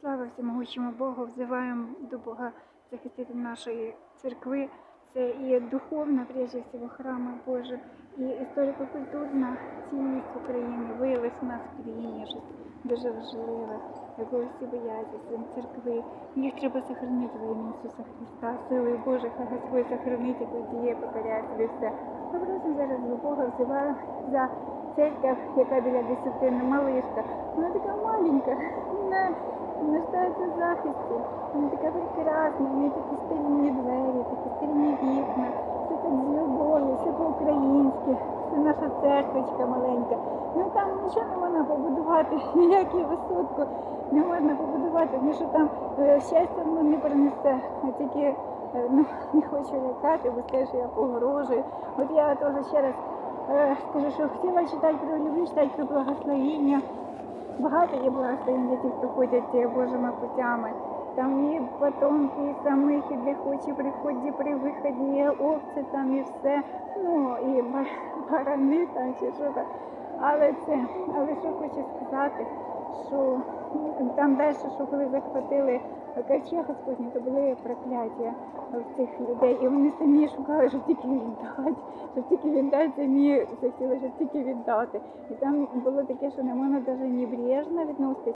Слава всемогущому Богу, взиваємо до Бога захистити нашої церкви. Це і духовна, прежде всього, храма Божа, і історико-культурна цінність України. Виявилось у нас в країні дуже важливе, якого всі бояться церкви. Їх треба сохранити во ім'я Ісуса Христа, силою Божих, а Господь сохранить, як діє, покоряє собі все. Ми просимо зараз до Бога, взиваю за церкву, яка біля десятини, малишка. Вона така маленька, вона нуждається в захисті. Вона така прекрасна, в неї такі стильні двері, такі стильні вікна, все так з любов'ю, все по-українськи, це наша церквочка маленька. Ну там нічого не можна побудувати, ніяку висотку не можна побудувати, тому що там е, щастя воно не принесе, а тільки е, ну, не хочу лякати, бо скаже, що я погрожую. От я теж ще раз скажу, що хотіла читати про любов, читати про благословіння. Багато є благословень хто ходять е, Божими путями. Там і потомки, і самих, і де хоче при вході, при виході, і овці там і все. Ну і барани там чи що там. Але це, але що хочу сказати, що ну, там далі, що коли захватили ковчег Господні, то були прокляття цих людей. І вони самі шукали, щоб тільки віддати, щоб тільки віддати, самі захотіли, щоб тільки віддати. І там було таке, що не можна навіть небрежно відноситись.